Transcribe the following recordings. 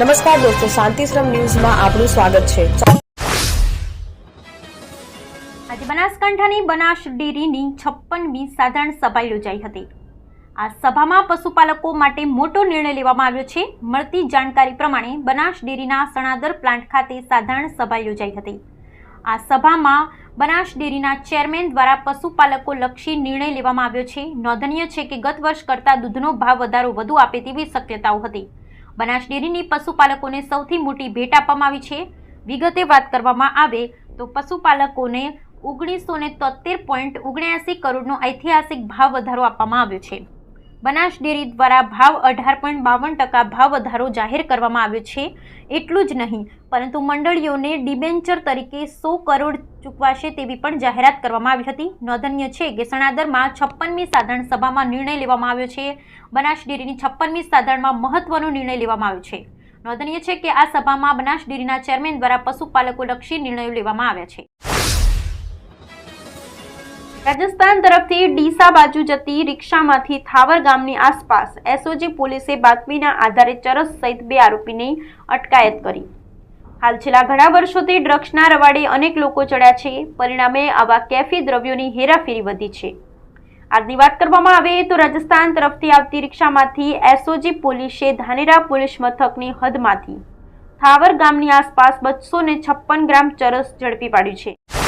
નમસ્કાર દોસ્તો શાંતિશ્રમ ન્યૂઝમાં આપનું સ્વાગત છે. આજે બનાસકાંઠાની બનાસ ડેરીની છપ્પનમી સાધારણ સભા યોજાઈ હતી. આ સભામાં પશુપાલકો માટે મોટો નિર્ણય લેવામાં આવ્યો છે. મળતી જાણકારી પ્રમાણે બનાસ ડેરીના સણાદર પ્લાન્ટ ખાતે સાધારણ સભા યોજાઈ હતી. આ સભામાં બનાસ ડેરીના ચેરમેન દ્વારા પશુપાલકો લક્ષી નિર્ણય લેવામાં આવ્યો છે. નોંધનીય છે કે ગત વર્ષ કરતાં દૂધનો ભાવ વધારો વધુ આપે તેવી શક્યતાઓ હતી. બનાસ ડેરીની પશુપાલકોને સૌથી મોટી ભેટ આપવામાં આવી છે. વિગતે વાત કરવામાં આવે તો પશુપાલકોને ઓગણીસો ને તોતેર પોઈન્ટ ઓગણ્યાસી કરોડનો ઐતિહાસિક ભાવ વધારો આપવામાં આવ્યો છે. બનાસ ડેરી દ્વારા ભાવ અઢાર પોઈન્ટ બાવન ટકા ભાવ વધારો જાહેર કરવામાં આવ્યો છે. એટલું જ નહીં, પરંતુ મંડળીઓને ડિબેન્ચર તરીકે સો કરોડ ચૂકવાશે તેવી પણ જાહેરાત કરવામાં આવી હતી. નોંધનીય છે કે સણાદરમાં છપ્પનમી સાધારણ સભામાં નિર્ણય લેવામાં આવ્યો છે. બનાસ ડેરીની છપ્પનમી સાધારણમાં મહત્વનો નિર્ણય લેવામાં આવ્યો છે. નોંધનીય છે કે આ સભામાં બનાસ ડેરીના ચેરમેન દ્વારા પશુપાલકો લક્ષી નિર્ણયો લેવામાં આવ્યા છે. રાજસ્થાન તરફથી ડીસા બાજુ જતી રિક્ષામાંથી થાવર ગામની આસપાસ એસઓજી પોલીસે બાતમીના આધારે ચરસ સહિત બે આરોપીની અટકાયત કરી. હાલ છેલ્લા ઘણા વર્ષોથી ડ્રગ્સના રવાડે અનેક લોકો ચડ્યા છે. પરિણામે આવા કેફી દ્રવ્યોની હેરાફેરી વધી છે. આજની વાત કરવામાં આવે તો રાજસ્થાન તરફથી આવતી રિક્ષામાંથી એસઓજી પોલીસે ધાનેરા પોલીસ મથકની હદમાંથી થાવર ગામની આસપાસ બસો ગ્રામ ચરસ ઝડપી પાડ્યું છે.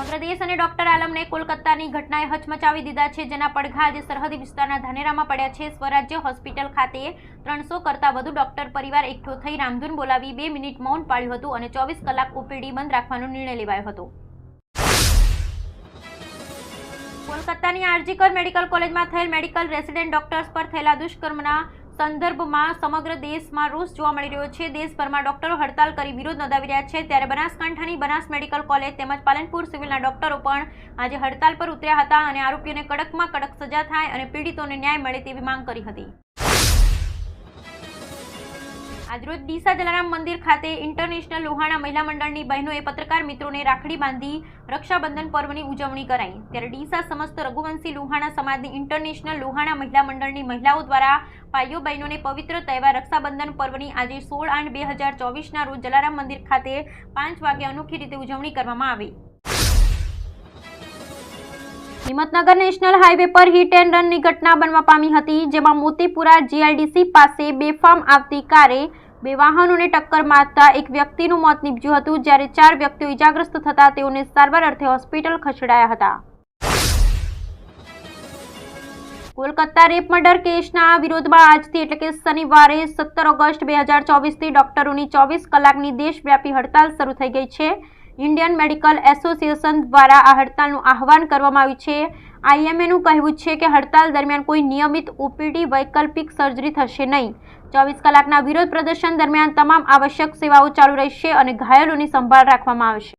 સમગ્ર દેશ અને ડોક્ટર આલમને કોલકાતાની ઘટનાએ હચમચાવી દીધા છે, જેના પડઘા આજે સરહદી વિસ્તારના ધાનેરામાં પડ્યા છે. સ્વરાજ્ય હોસ્પિટલ ખાતે ત્રણસો કરતાં વધુ ડોક્ટર પરિવાર એકઠો થઈ રામધૂન બોલાવી બે મિનિટ મૌન પાળ્યું હતું અને ચોવીસ કલાક ઓપીડી બંધ રાખવાનો નિર્ણય લેવાયો હતો. કોલકાતાની આરજીકર મેડિકલ કોલેજમાં થયેલ મેડિકલ રેસિડેન્ટ ડોક્ટર્સ પર થયેલા દુષ્કર્મના સંદર્ભમાં સમગ્ર દેશમાં રોષ જોવા મળી રહ્યો છે. દેશભરમાં ડોક્ટરો હડતાલ કરી વિરોધ નોંધાવી રહ્યા છે. ત્યારે બનાસકાંઠાની બનાસ મેડિકલ કોલેજ તેમજ પાલનપુર સિવિલના ડોક્ટરો પણ આજે હડતાલ પર ઉતર્યા હતા અને આરોપીઓને કડકમાં કડક સજા થાય અને પીડિતોને ન્યાય મળે તેવી માંગ કરી હતી. આજરોજ ડીસા જલારામ મંદિર ખાતે ઇન્ટરનેશનલ લોહાણા મહિલા મંડળની બહેનોએ પત્રકાર મિત્રોને રાખડી બાંધી રક્ષાબંધન પર્વની ઉજવણી કરાઈ. ત્યારે ડીસા સમસ્ત રઘુવંશી લોહાણા સમાજની ઇન્ટરનેશનલ લોહાણા મહિલા મંડળની મહિલાઓ દ્વારા ભાઈઓ બહેનોને પવિત્ર તહેવાર રક્ષાબંધન પર્વની આજે સોળ આઠ બે હજાર ચોવીસના રોજ જલારામ મંદિર ખાતે પાંચ વાગે અનોખી રીતે ઉજવણી કરવામાં આવી. હિંમતનગર નેશનલ હાઈવે પર હિટ એન્ડ રનની ઘટના બનવા પામી હતી, જેમાં મોતીપુરા જીઆઈડીસી પાસે બેફામ આવતી કારે બે વાહનોને ટક્કર મારતા એક વ્યક્તિનું મોત નીપજ્યું હતું, જ્યારે ચાર વ્યક્તિઓ ઇજાગ્રસ્ત થતા તેઓને સારવાર અર્થે હોસ્પિટલ ખસેડાયા હતા. કોલકાતા રેપ મર્ડર કેસના વિરોધમાં આજથી એટલે કે શનિવારે સત્તર ઓગસ્ટ બે હજાર ચોવીસથી ડોક્ટરોની ચોવીસ કલાકની દેશવ્યાપી હડતાલ શરૂ થઈ ગઈ છે. ઇન્ડિયન મેડિકલ એસોસિએશન દ્વારા આ હડતાલનું આહવાન કરવામાં આવ્યું છે. આઈએમએનું કહેવું છે કે હડતાલ દરમિયાન કોઈ નિયમિત ઓપીડી, વૈકલ્પિક સર્જરી થશે નહીં. ચોવીસ કલાકના વિરોધ પ્રદર્શન દરમિયાન તમામ આવશ્યક સેવાઓ ચાલુ રહેશે અને ઘાયલોની સંભાળ રાખવામાં આવશે.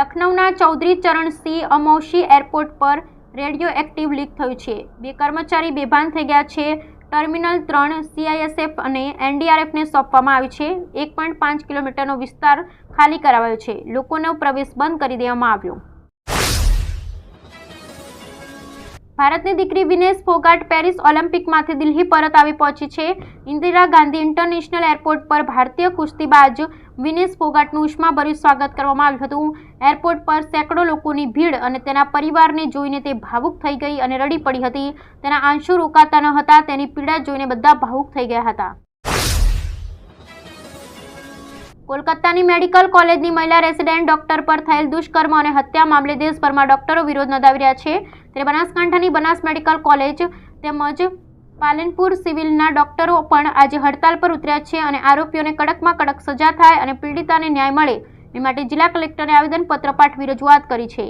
લખનૌના ચૌધરી ચરણસિંહ અમૌશી એરપોર્ટ પર રેડિયો એક્ટિવ લીક થયું છે. બે કર્મચારી બેભાન થઈ ગયા છે. ટર્મિનલ ત્રણ સીઆઈએસએફ અને એનડીઆરએફને સોંપવામાં આવી છે. એક પોઈન્ટ પાંચ કિલોમીટરનો વિસ્તાર ખાલી કરાવાયો છે. લોકોનો પ્રવેશ બંધ કરી દેવામાં આવ્યો. ભારતની દીકરી વિનેશ ફોગાટ પેરિસ ઓલિમ્પિકમાંથી દિલ્હી પરત આવી પહોંચી છે. ઇન્દિરા ગાંધી ઇન્ટરનેશનલ એરપોર્ટ પર ભારતીય કુસ્તીબાજ વિનેશ ફોગાટનું ઉષ્માભર્યું સ્વાગત કરવામાં આવ્યું હતું. એરપોર્ટ પર સેંકડો લોકોની ભીડ અને તેના પરિવારને જોઈને તે ભાવુક થઈ ગઈ અને રડી પડી હતી. તેના આંસુ રોકાતા ન હતા, તેની પીડા જોઈને બધા ભાવુક થઈ ગયા હતા. કોલકાતાની મેડિકલ કોલેજની મહિલા રેસિડેન્ટ ડોક્ટર પર થયેલ દુષ્કર્મ અને હત્યા મામલે દેશભરમાં ડોક્ટરો વિરોધ નોંધાવી રહ્યા છે. ત્યારે બનાસકાંઠાની બનાસ મેડિકલ કોલેજ તેમજ પાલનપુર સિવિલના ડોક્ટરો પણ આજે હડતાલ પર ઉતર્યા છે અને આરોપીઓને કડકમાં કડક સજા થાય અને પીડિતાને ન્યાય મળે. એ માટે જિલ્લા કલેક્ટરે આવેદનપત્ર પાઠવી રજૂઆત કરી છે.